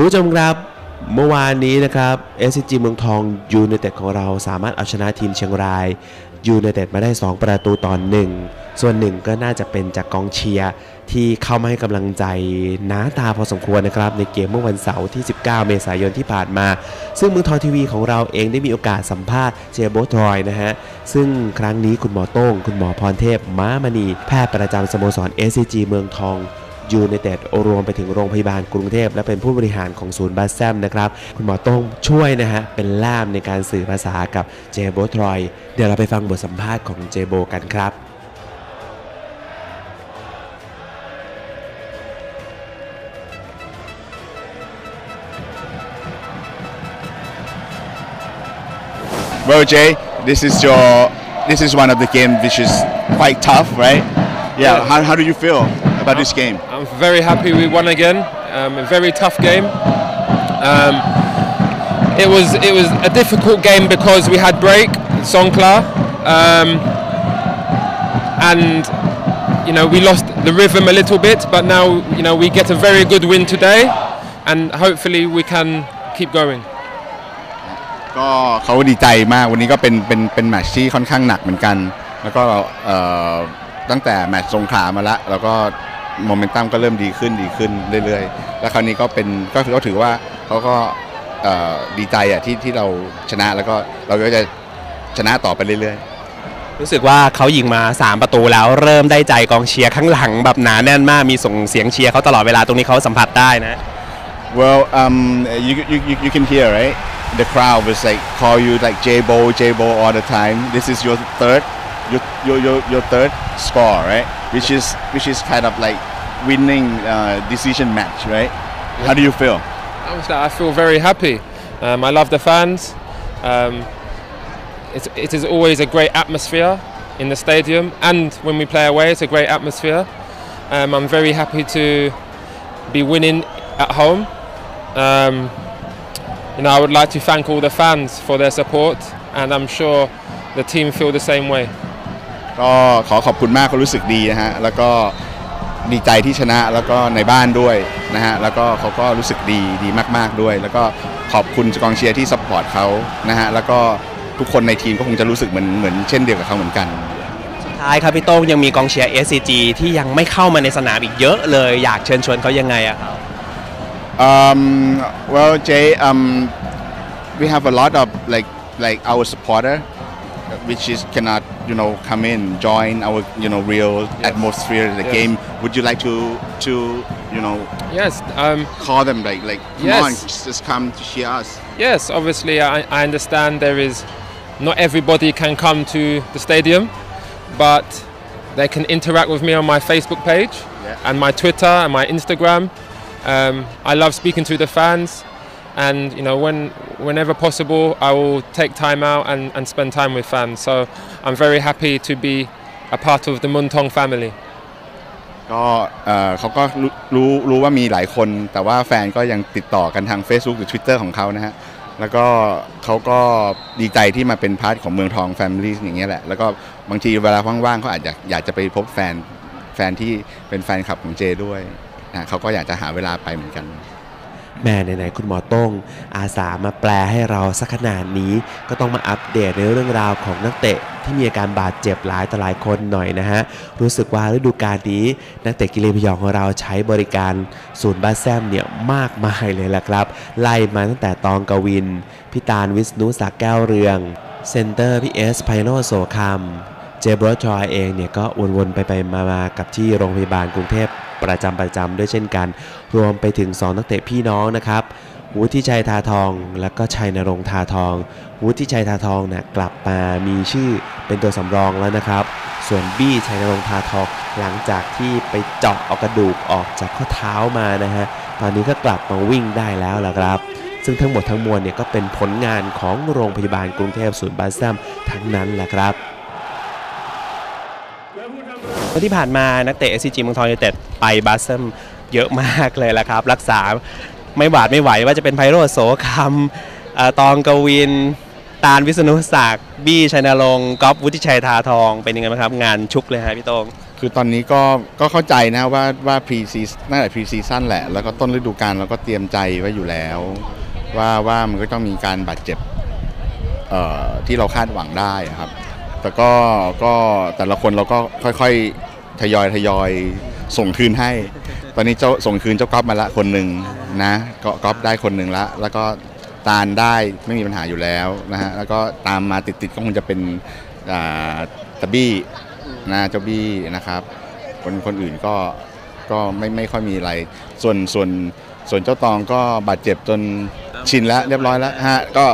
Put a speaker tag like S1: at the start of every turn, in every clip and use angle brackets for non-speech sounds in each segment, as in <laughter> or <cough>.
S1: คุณผู้ชมครับเมื่อวานนี้นะครับ SCG เมืองทองยูไนเต็ดของเราสามารถเอาชนะทีมเชียงรายยูไนเต็ดมาได้ 2 ประตูต่อหนึ่งส่วนหนึ่งก็น่าจะเป็นจากกองเชียร์ที่เข้ามาให้กำลังใจหนาตาพอสมควรนะครับ ในเกมเมื่อวันเสาร์ที่ 19 เมษายนที่ผ่านมา ซึ่งเมืองทองทีวีของเราเองได้มีโอกาสสัมภาษณ์เจโบทรอยนะฮะ ซึ่งครั้งนี้คุณหมอโต้ง คุณหมอพรเทพม้ามณีแพทย์ประจำสโมสร SCG เมืองทอง ยูไนเต็ดรวมไปถึงโรงพยาบาลกรุงเทพ และเป็นผู้บริหารของศูนย์บาสแซมนะครับ คุณหมอต้งช่วยนะฮะ เป็นล่ามในการสื่อภาษากับเจโบทรอย เดี๋ยวเราไปฟังบทสัมภาษณ์ของเจโบกันครับ
S2: Well, Jay, this is your this is one of the game which is quite tough, right? Yeah. How, how do you feel about this game?
S3: I'm very happy we won again. Um, a very tough game. Um, it was it was a difficult game because we had break Songkla, um, and you know we lost the rhythm a little bit. But now you know we get a very good win today, and hopefully we can keep going.
S2: ก็เขาดีใจมากวันนี้ก็เป็นเป็นเป็นแมตช์ที่ค่อนข้างหนักเหมือนกัน แล้วก็เอ่อตั้งแต่แมตช์สงขลามาละแล้วก็ โมเมนตัมก็เริ่มดีขึ้นดีขึ้นเรื่อยๆ แล้วคราวนี้ก็เป็นก็ถือก็ถือว่าเขาก็เอ่อดีใจอะที่ที่เราชนะแล้วก็เราก็จะชนะต่อไปเรื่อยๆ
S4: รู้สึกว่าเขายิงมา 3 ประตูแล้วเริ่มได้ใจกองเชียร์ข้างหลังแบบหนาแน่นมากมีส่งเสียงเชียร์เขาตลอดเวลาตรงนี้เขาสัมผัสได้นะ
S2: Well, um, you, you, you, you can hear, right? The crowd was like call you like J-Bo, J-Bo all the time. This is your third, your, your, your, your third score, right? Which is, which is kind of like winning uh, decision match, right? How do you feel?
S3: Honestly, I feel very happy. Um, I love the fans. Um, it's, it is always a great atmosphere in the stadium, and when we play away, it's a great atmosphere. Um, I'm very happy to be winning at home. Um, you know, I would like to thank all the fans for their support, and I'm sure the team feel the same way. <laughs>
S2: ก็ขอขอบคุณมากเขารู้สึกดีนะฮะ แล้วก็ ดีใจที่ชนะแล้วก็ในบ้านด้วยนะฮะแล้วก็เขาก็รู้สึกดีดีมากๆด้วย แล้วก็ขอบคุณกองเชียร์ที่สปอร์ตเขานะฮะแล้วก็ทุกคนในทีมก็คงจะรู้สึกเหมือนเหมือนเช่นเดียวกับเขาเหมือนกัน
S4: สุดท้ายครับพี่โต้งยังมีกองเชียร์ SCG ที่ยังไม่เข้ามาในสนามอีกเยอะเลยอยากเชิญชวนเขายังไงอะครับ
S2: Um, well, Jay, um, we have a lot of like like our supporter, which is cannot you know come in join our you know real atmosphere of the
S3: Yes.
S2: game. Would you like to to you know
S3: Yes, um,
S2: call them like like come
S3: Yes.
S2: on, just, come to cheer us?
S3: Yes, obviously, I, I understand there is not everybody can come to the stadium, but they can interact with me on my Facebook page
S2: Yeah.
S3: and my Twitter and my Instagram. Um, I love speaking to the fans, and you know, when whenever possible, I will take time out and, and spend time with fans. So I'm very happy to be a part of the Muntong family.
S2: ก็เขาก็รู้รู้ว่ามีหลายคน แต่ว่าแฟนก็ยังติดต่อกันทาง Facebook หรือ Twitter ของเขานะฮะแล้วก็เขาก็ดีใจที่มาเป็นพาร์ทของเมืองทองแฟมิลี่อย่างเงี้ยแหละ แล้วก็บางทีเวลาว่างๆเขาอาจจะอยากจะไปพบแฟนแฟนที่เป็นแฟนคลับของเจด้วยนะเขาก็อยากจะหาเวลาไปเหมือนกัน
S1: แม่ไหนๆคุณหมอต้ง อาสามาแปลให้เราสักขนาดนี้ ก็ต้องมาอัปเดตในเรื่องราวของนักเตะที่มีอาการบาดเจ็บหลายต่อหลายคนหน่อยนะฮะ รู้สึกว่าฤดูกาลนี้ นักเตะกิเลนพยองของเราใช้บริการศูนย์บาสแซมเนี่ยมากมายเลยล่ะครับ ไล่มาตั้งแต่ตองกวิน พิตานวิษณุสักแก้วเรืองเซนเตอร์พี่เอสไพโนโสคำเจบรอจอยเองเนี่ยก็วนๆไปไปมามากับที่โรงพยาบาลกรุงเทพ ประจำประจำด้วยเช่นกัน รวมไปถึง 2 นักเตะพี่น้องนะครับวุฒิชัยทาทอง และก็ชัยนรงทาทอง วุฒิชัยทาทองเนี่ยกลับมามีชื่อเป็นตัวสำรองแล้วนะครับ ส่วนบี้ชัยนรงทาทองหลังจากที่ไปเจาะเอากระดูกออกจากข้อเท้ามานะฮะตอนนี้ก็กลับมาวิ่งได้แล้วล่ะครับ ซึ่งทั้งหมดทั้งมวลเนี่ยก็เป็นผลงานของโรงพยาบาลกรุงเทพศูนย์บาสแซมทั้งนั้นแหละครับ
S4: วันที่ผ่านมานักเตะ SCG เมืองทองยูไนเต็ดไปบาสเซมเยอะมากเลยละครับ รักษาไม่หวาดไม่ไหวว่าจะเป็นไพโรโสคำอตองกวิน ตาลวิษณุศักดิ์บี้ชัยนรงค์ก๊อฟวุฒิชัยทาทองเป็นยังไงบ้างครับ งานชุกเลยฮะพี่โตง
S2: คือตอนนี้ก็ก็เข้าใจนะว่าว่าพรีซีตั้งแต่พรีซีซั่นแหละ แล้วก็ต้นฤดูกาลเราก็เตรียมใจไว้อยู่แล้ว ว่าว่ามันก็ต้องมีการบาดเจ็บที่เราคาดหวังได้ครับ แต่ก็ก็แต่ละคนเราก็ค่อยๆ ทยอยทยอยส่งคืนให้ ตอนนี้เจ้าส่งคืนเจ้าก๊อฟมาละคนหนึ่งนะก็ก๊อฟได้คนหนึ่งละ แล้วก็ตาลได้ไม่มีปัญหาอยู่แล้วนะฮะแล้วก็ตามมาติดๆก็คงจะเป็นอ่าตะบี้นะเจ้าบี้นะครับ คนคนอื่นก็ก็ไม่ไม่ค่อยมีอะไร ส่วนส่วนส่วนเจ้าตองก็บาดเจ็บจนชินแล้วเรียบร้อยแล้วฮะก็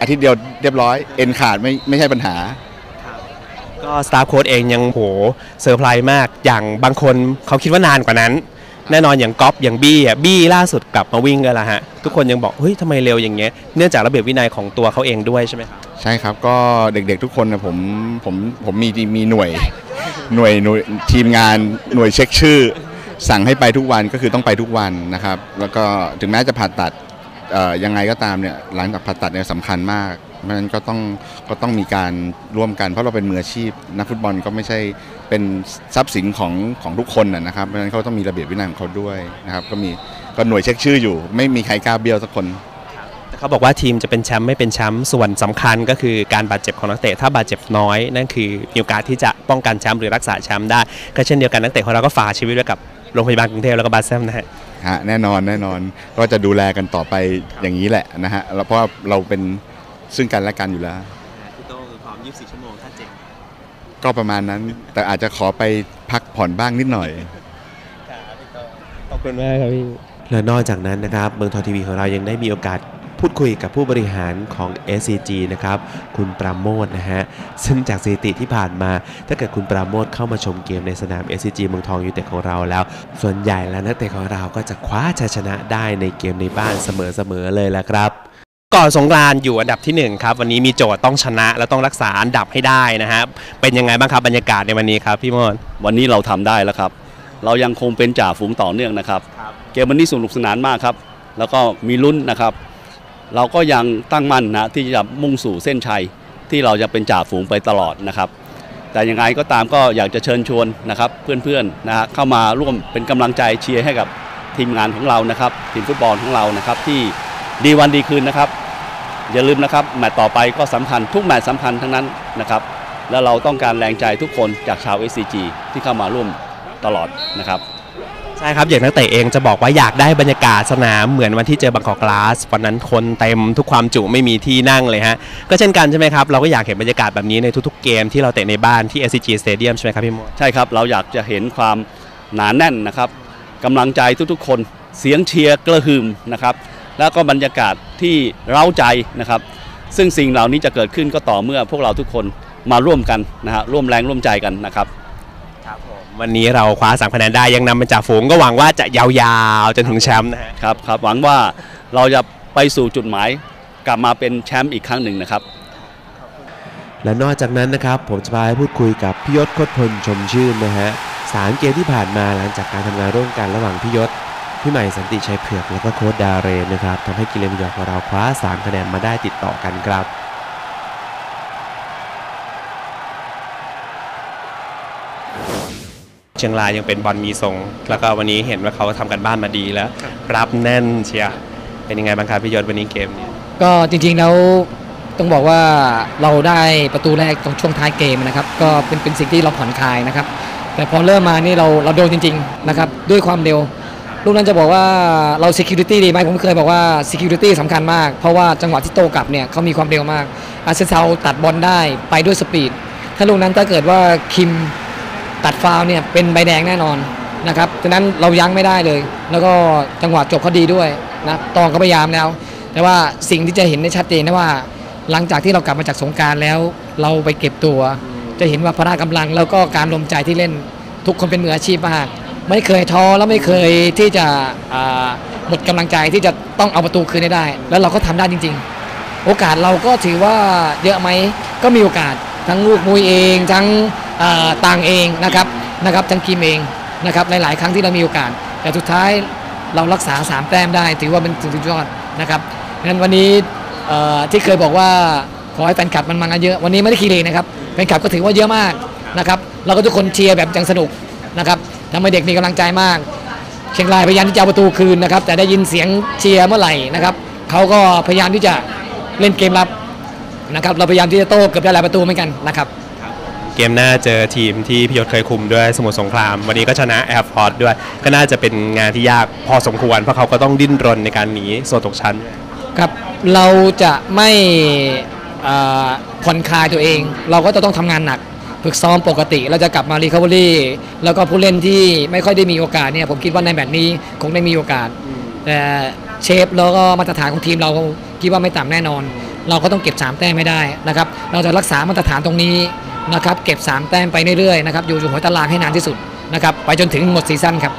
S2: อาทิตย์เดียวเรียบร้อย เอ็นขาดไม่ไม่ใช่ปัญหา
S4: ก็สตาฟโค้ดเองยังโหเซอร์ไพรส์มาก อย่างบางคนเขาคิดว่านานกว่านั้น แน่นอนอย่างก๊อฟอย่างบี้อะบี้ล่าสุดกลับมาวิ่งกันล้วฮะ ทุกคนยังบอกเฮ้ยทำไมเร็วอย่างเงี้ยเนื่องจากระเบียบวินัยของตัวเขาเองด้วยใช่ไหมครับ
S2: ใช่ครับก็เด็กๆทุกคนนะผมผมผมมีมีหน่วยหน่วยหน่วยทีมงานหน่วยเช็คชื่อ สั่งให้ไปทุกวันก็คือต้องไปทุกวันนะครับ แล้วก็ถึงแม้จะผ่าตัดยังไงก็ตามเนี่ยหลังจากผ่าตัดเนี่ยสำคัญมาก เพราะฉะนั้นก็ต้องก็ต้องมีการร่วมกัน เพราะเราเป็นมืออาชีพ นักฟุตบอลก็ไม่ใช่เป็นทรัพย์สินของของทุกคนนะนะครับเพราะฉะนั้นเขาต้องมีระเบียบวินัยของเขาด้วยนะครับก็มีก็หน่วยเช็คชื่ออยู่ ไม่มีใครกล้าเบี้ยวสักคน
S4: แต่เขาบอกว่าทีมจะเป็นแชมป์ไม่เป็นแชมป์ส่วนสำคัญก็คือการบาดเจ็บของนักเตะถ้าบาดเจ็บน้อย นั่นคือมีโอกาสที่จะป้องกันแชมป์หรือรักษาแชมป์ได้ก็เช่นเดียวกันนักเตะของเราก็ฝากชีวิตไว้กับโรงพยาบาลกรุงเทพแล้วก็บาสเซมนะฮะ
S2: ฮะแน่นอนแน่นอนก็จะดูแลกันต่อไปอย่างนี้แหละนะฮะแล้วเพราะว่าเราเป็น ซึ่งกันและกันอยู่แล้ว
S4: พี่โต้คือพร้อม 24 ชั่วโมงถ้าเจ็บ
S2: ก็ประมาณนั้น แต่อาจจะขอไปพักผ่อนบ้างนิดหน่อย
S4: ขอบคุณมากครับพี่
S1: และนอกจากนั้นนะครับเมืองทองทีวีของเรายังได้มีโอกาสพูดคุยกับผู้บริหารของ SCG นะครับ คุณปราโมทนะฮะ ซึ่งจากสถิติที่ผ่านมา ถ้าเกิดคุณปราโมทเข้ามาชมเกมในสนาม SCG เมืองทองยูไนเต็ดของเราแล้ว ส่วนใหญ่แล้วนักเตะของเราก็จะคว้าชัยชนะได้ในเกมในบ้านเสมอๆเลยละครับ
S4: ก่อนสงกรานต์อยู่อันดับที่ 1 ครับ วันนี้มีโจทย์ต้องชนะและต้องรักษาอันดับให้ได้นะครับเป็นยังไงบ้างครับบรรยากาศในวันนี้ครับพี่มอน
S5: วันนี้เราทำได้แล้วครับ เรายังคงเป็นจ่าฝูงต่อเนื่องนะครับ เกมวันนี้สนุกสนานมากครับ แล้วก็มีลุ้นนะครับ เราก็ยังตั้งมั่นนะที่จะมุ่งสู่เส้นชัยที่เราจะเป็นจ่าฝูงไปตลอดนะครับ แต่ยังไงก็ตามก็อยากจะเชิญชวนนะครับ เพื่อนๆนะฮะเข้ามาร่วมเป็นกำลังใจเชียร์ให้กับทีมงานของเรานะครับ ทีมฟุตบอลของเรานะครับที่ดีวันดีคืนนะครับ อย่าลืมนะครับแมตช์ต่อไปก็สำคัญทุกแมตช์สำคัญทั้งนั้นนะครับแล้วเราต้องการแรงใจทุกคนจากชาว SCG ที่เข้ามาร่วมตลอดนะครับ
S4: ใช่ครับอย่างนักเตะเองจะบอกว่าอยากได้บรรยากาศสนามเหมือนวันที่เจอบางกอกกลาสวันนั้นคนเต็มทุกความจุไม่มีที่นั่งเลยฮะก็เช่นกันใช่ไหมครับเราก็อยากเห็นบรรยากาศแบบนี้ในทุกๆเกมที่เราเตะในบ้านที่ SCG Stadium ใช่ไหมครับพี่มอน
S5: ใช่ครับเราอยากจะเห็นความหนาแน่นนะครับกำลังใจทุกๆ คนเสียงเชียร์กระหึ่มนะครับ แล้วก็บรรยากาศที่เร้าใจนะครับ ซึ่งสิ่งเหล่านี้จะเกิดขึ้นก็ต่อเมื่อพวกเราทุกคนมาร่วมกันนะฮะร่วมแรงร่วมใจกันนะครับ
S4: วันนี้เราคว้าสามคะแนนได้ยังนำเป็นจ่าฝูงก็หวังว่าจะยาวๆจนถึงแชมป์นะฮะ
S5: ครับครับหวังว่าเราจะไปสู่จุดหมายกลับมาเป็นแชมป์อีกครั้งหนึ่งนะครับ
S1: และนอกจากนั้นนะครับ ผมจะพาไปพูดคุยกับพี่ยศโคตรพลชมชื่นนะฮะสามเกมที่ผ่านมาหลังจากการทำงานร่วมกันระหว่างพี่ยศ พี่ใหม่สันติชัยเผือกแล้วก็โค้ดดาเรนนะครับทำให้กิเลนยอของเราคว้า 3 คะแนนมาได้ติดต่อกันครับ
S4: เชียงรายยังเป็นบอลมีทรง แล้วก็วันนี้เห็นว่าเขาทำกันบ้านมาดีแล้ว รับแน่นเชียร์เป็นยังไงบ้างครับพี่ยศวันนี้เกมเนี้
S6: ก็จริงๆแล้วต้องบอกว่าเราได้ประตูแรกตรงช่วงท้ายเกมนะครับ ก็เป็นเป็นสิ่งที่เราผ่อนคลายนะครับ แต่พอเริ่มมานี่เราเราโดนจริง ๆนะครับ ด้วยความเร็ว ลูกนั้นจะบอกว่าเรา security ดีไหมผมเคยบอกว่า security สำคัญมาก เพราะว่าจังหวะที่โตกลับเนี่ยเขามีความเร็วมาก อาเซนเซาตัดบอลได้ไปด้วยสปีด ถ้าลูกนั้นถ้าเกิดว่าคิมตัดฟาวเนี่ยเป็นใบแดงแน่นอนนะครับฉะนั้นเรายั้งไม่ได้เลย แล้วก็จังหวะจบเขาดีด้วยนะตองก็พยายามแล้ว แต่ว่าสิ่งที่จะเห็นได้ชัดเจนนะว่า หลังจากที่เรากลับมาจากสงการแล้ว เราไปเก็บตัว จะเห็นว่าพละกำลังแล้วก็การลมใจที่เล่นทุกคนเป็นมืออาชีพมาก ไม่เคยท้อแล้วไม่เคยที่จะหมดกำลังใจที่จะต้องเอาประตูคืนให้ได้ แล้วเราก็ทำได้จริง ๆ โอกาสเราก็ถือว่าเยอะไหมก็มีโอกาสทั้งลูกมุยเอง ทั้งต่างเองนะครับนะครับทั้งกีมเองนะครับหลายๆครั้งที่เรามีโอกาส แต่สุดท้ายเรารักษา3แต้มได้ ถือว่าเป็นสุดยอดนะครับงั้นวันนี้ที่เคยบอกว่าขอให้แฟนคลับมันมากันเยอะวันนี้ไม่ได้คีเลนะครับแฟนคลับก็ถือว่าเยอะมากนะครับแล้วก็ทุกคนเชียร์แบบยังสนุก ทำให้เด็กมีกำลังใจมาก เชียงรายพยายามที่จะเอาประตูคืนนะครับ แต่ได้ยินเสียงเชียร์เมื่อไหร่นะครับเขาก็พยายามที่จะเล่นเกมรับนะครับเราพยายามที่จะโต้เกือบได้หลายประตูเหมือนกันนะครับ
S4: เกมหน้าเจอทีมที่พี่ยศเคยคุมด้วยสมุทรสงคราม วันนี้ก็ชนะแอร์ฟอร์ดด้วย ก็น่าจะเป็นงานที่ยากพอสมควร เพราะเขาก็ต้องดิ้นรนในการหนีโซนตกชั้น
S6: ครับเราจะไม่เอ่อผ่อนคลายตัวเอง เราก็จะต้องทำงานหนัก ฝึกซ้อมปกติเราจะกลับมารีคา v อรี่แล้วก็ผู้เล่นที่ไม่ค่อยได้มีโอกาสเนี่ยผมคิดว่าในแมตช์นี้คงได้มีโอกาสแต่เชฟแล้วก็มาตรฐานของทีมเราคิดว่าไม่ต่ำแน่นอน เราก็ต้องเก็บ3แต้มไม่ได้นะครับเราจะรักษามาตรฐานตรงนี้นะครับเก็บ3แต้มไปเรื่อยๆนะครับอยู่อยู่หัวตารางให้นานที่สุดนะครับไปจนถึงหมดซีซั่นครับ